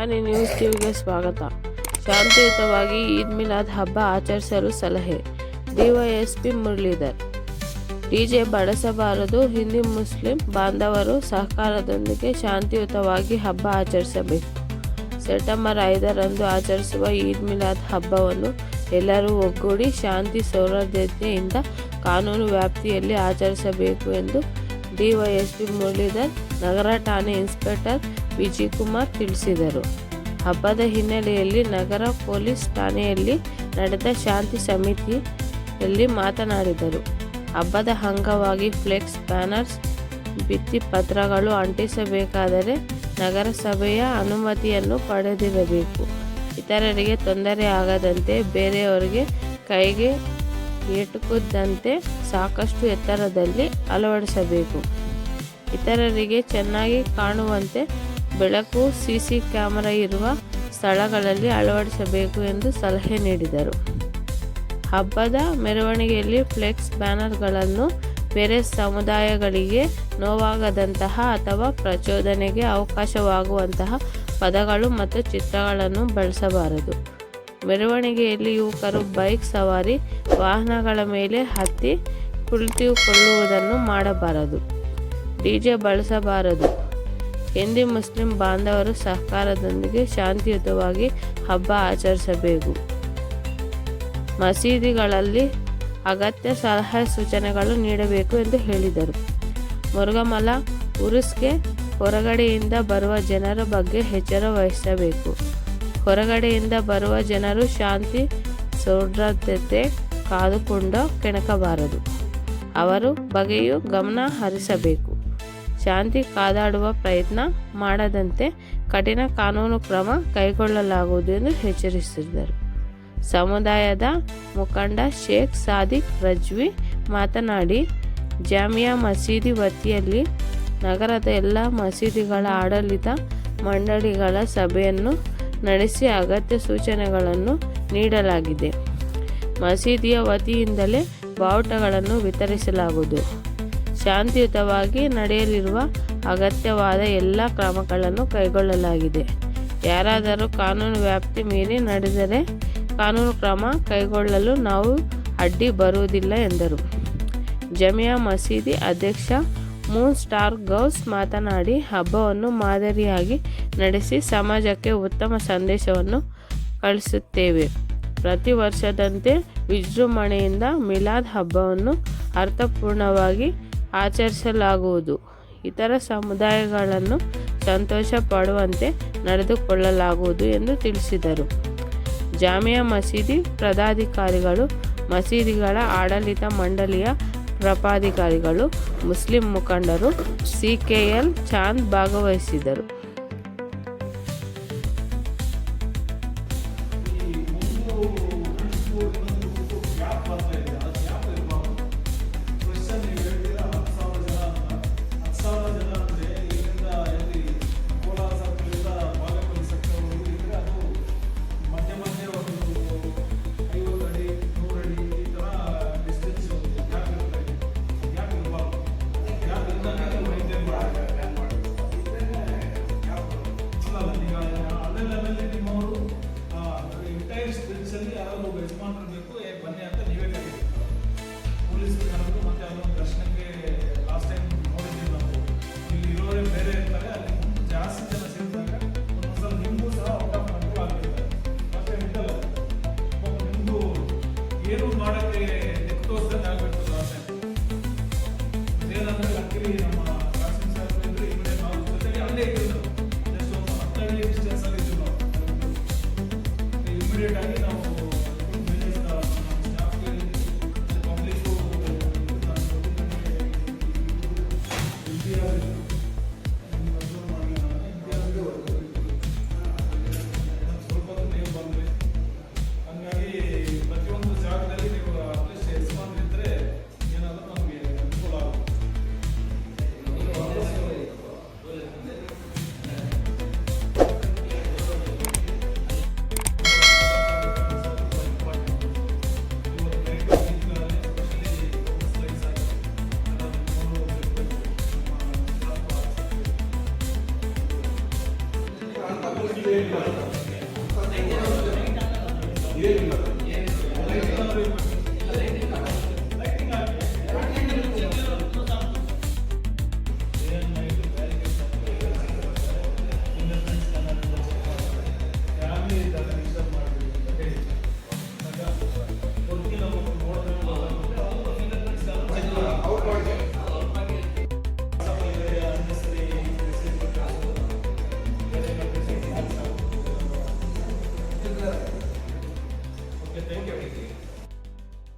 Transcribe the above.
ವಾಣಿ news ಟಿವಿಗೆ ಸ್ವಾಗತ. ಶಾಂತಿಯುತವಾಗಿ ಈದ್ ಮಿಲಾದ್ ಹಬ್ಬ ಆಚರಿಸಲು ಸಲಹೆ. ಡಿವೈಎಸ್ಪಿ ಮುರಳೀಧರ್. ಡಿಜೆ ಬಳಸಬಾರದು ಹಿಂದೂ ಮುಸ್ಲಿಂ ಬಾಂಧವರು ಸಹಕಾರದೊಂದಿಗೆ ಶಾಂತಿಯುತವಾಗಿ ಹಬ್ಬ ಆಚರಿಸಬೇಕು. ಸೆಪ್ಟೆಂಬರ್ ಐದರಂದು ಆಚರಿಸುವ ಈದ್ ಮಿಲಾದ್ ಹಬ್ಬವನ್ನು ಎಲ್ಲರೂ ಒಗ್ಗೂಡಿ ಶಾಂತಿ ಸೌಹಾರ್ದತೆಯಿಂದ ಕಾನೂನು ವ್ಯಾಪ್ತಿಯಲ್ಲಿ ಆಚರಿಸಬೇಕು ಎಂದು ಡಿವೈಎಸ್ಪಿ ಮುರಳೀಧರ್, ನಗರ ಠಾಣೆ ಇನ್ಸ್ಪೆಕ್ಟರ್ ವಿಜಯಕುಮಾರ್ ತಿಳಿಸಿದರು. ಹಬ್ಬದ ಹಿನ್ನೆಲೆಯಲ್ಲಿ ನಗರ ಪೊಲೀಸ್ ಠಾಣೆಯಲ್ಲಿ ನಡೆದ ಶಾಂತಿ ಸಮಿತಿಯಲ್ಲಿ ಮಾತನಾಡಿದರು. ಹಬ್ಬದ ಅಂಗವಾಗಿ ಫ್ಲೆಕ್ಸ್, ಬ್ಯಾನರ್ಸ್ ಭಿತ್ತಿಪತ್ರಗಳು ಅಂಟಿಸಬೇಕಾದರೆ ನಗರಸಭೆಯ ಅನುಮತಿಯನ್ನು ಪಡೆದಿರಬೇಕು. ಇತರರಿಗೆ ತೊಂದರೆ ಆಗದಂತೆ ಬೇರೆಯವರಿಗೆ ಕೈಗೆ ಏಟುಕದಂತೆ ಸಾಕಷ್ಟು ಎತ್ತರದಲ್ಲಿ ಅಳವಡಿಸಬೇಕು. ಇತರರಿಗೆ ಚೆನ್ನಾಗಿ ಕಾಣುವಂತೆ ಬೆಳಕು ಸಿಸಿ ಕ್ಯಾಮೆರಾ ಇರುವ ಸ್ಥಳಗಳಲ್ಲಿ ಅಳವಡಿಸಬೇಕು ಎಂದು ಸಲಹೆ ನೀಡಿದರು. ಹಬ್ಬದ ಮೆರವಣಿಗೆಯಲ್ಲಿ ಫ್ಲೆಕ್ಸ್ ಬ್ಯಾನರ್ಗಳನ್ನು ಬೇರೆ ಸಮುದಾಯಗಳಿಗೆ ನೋವಾಗದಂತಹ ಅಥವಾ ಪ್ರಚೋದನೆಗೆ ಅವಕಾಶವಾಗುವಂತಹ ಪದಗಳು ಮತ್ತು ಚಿತ್ರಗಳನ್ನು ಬಳಸಬಾರದು. ಮೆರವಣಿಗೆಯಲ್ಲಿ ಯುವಕರು ಬೈಕ್ ಸವಾರಿ, ವಾಹನಗಳ ಮೇಲೆ ಹತ್ತಿ ಕುಳಿತುಕೊಳ್ಳುವುದನ್ನು ಮಾಡಬಾರದು. ಡಿಜೆ ಬಳಸಬಾರದು. ಹಿಂದೂ ಮುಸ್ಲಿಂ ಬಾಂಧವರು ಸಹಕಾರದೊಂದಿಗೆ ಶಾಂತಿಯುತವಾಗಿ ಹಬ್ಬ ಆಚರಿಸಬೇಕು. ಮಸೀದಿಗಳಲ್ಲಿ ಅಗತ್ಯ ಸಲಹೆ ಸೂಚನೆಗಳು ನೀಡಬೇಕು ಎಂದು ಹೇಳಿದರು. ಮುರುಗಮಲ ಉರುಸ್ಗೆ ಹೊರಗಡೆಯಿಂದ ಬರುವ ಜನರ ಬಗ್ಗೆ ಎಚ್ಚರ ವಹಿಸಬೇಕು. ಹೊರಗಡೆಯಿಂದ ಬರುವ ಜನರು ಶಾಂತಿ, ಸೌಹಾರ್ದತೆ ಕಾದುಕೊಂಡು ಕೆಣಕಬಾರದು. ಅವರು ಬಗೆಯೂ ಗಮನ ಹರಿಸಬೇಕು. ಶಾಂತಿ ಕಾದಾಡುವ ಪ್ರಯತ್ನ ಮಾಡದಂತೆ ಕಠಿಣ ಕಾನೂನು ಕ್ರಮ ಕೈಗೊಳ್ಳಲಾಗುವುದು ಎಂದು ಎಚ್ಚರಿಸಿದರು. ಸಮುದಾಯದ ಮುಖಂಡ ಶೇಖ್ ಸಾದಿಕ್ ರಜ್ವಿ ಮಾತನಾಡಿ, ಜಾಮಿಯಾ ಮಸೀದಿ ವತಿಯಲ್ಲಿ ನಗರದ ಎಲ್ಲ ಮಸೀದಿಗಳ ಆಡಳಿತ ಮಂಡಳಿಗಳ ಸಭೆಯನ್ನು ನಡೆಸಿ ಅಗತ್ಯ ಸೂಚನೆಗಳನ್ನು ನೀಡಲಾಗಿದೆ. ಮಸೀದಿಯ ವತಿಯಿಂದಲೇ ಬಾವುಟಗಳನ್ನು ವಿತರಿಸಲಾಗುವುದು. ಶಾಂತಿಯುತವಾಗಿ ನಡೆಯಲಿರುವ ಅಗತ್ಯವಾದ ಎಲ್ಲ ಕ್ರಮಗಳನ್ನು ಕೈಗೊಳ್ಳಲಾಗಿದೆ. ಯಾರಾದರೂ ಕಾನೂನು ವ್ಯಾಪ್ತಿ ಮೀರಿ ನಡೆದರೆ ಕಾನೂನು ಕ್ರಮ ಕೈಗೊಳ್ಳಲು ನಾವು ಅಡ್ಡಿ ಬರುವುದಿಲ್ಲ ಎಂದರು. ಜಮಿಯಾ ಮಸೀದಿ ಅಧ್ಯಕ್ಷ ಮೂನ್ ಸ್ಟಾರ್ ಗೌಸ್ ಮಾತನಾಡಿ, ಹಬ್ಬವನ್ನು ಮಾದರಿಯಾಗಿ ನಡೆಸಿ ಸಮಾಜಕ್ಕೆ ಉತ್ತಮ ಸಂದೇಶವನ್ನು ಕಳಿಸುತ್ತೇವೆ. ಪ್ರತಿ ವರ್ಷದಂತೆ ವಿಜೃಂಭಣೆಯಿಂದ ಮಿಲಾದ್ ಹಬ್ಬವನ್ನು ಅರ್ಥಪೂರ್ಣವಾಗಿ ಆಚರಿಸಲಾಗುವುದು. ಇತರ ಸಮುದಾಯಗಳನ್ನು ಸಂತೋಷ ಪಡುವಂತೆ ನಡೆದುಕೊಳ್ಳಲಾಗುವುದು ಎಂದು ತಿಳಿಸಿದರು. ಜಾಮಿಯಾ ಮಸೀದಿ ಪದಾಧಿಕಾರಿಗಳು, ಮಸೀದಿಗಳ ಆಡಳಿತ ಮಂಡಳಿಯ ಪ್ರಪಾಧಿಕಾರಿಗಳು, ಮುಸ್ಲಿಂ ಮುಖಂಡರು ಸಿ ಕೆ ಎಲ್ ಚಾಂದ್ ಭಾಗವಹಿಸಿದರು Merhaba. ಡೇ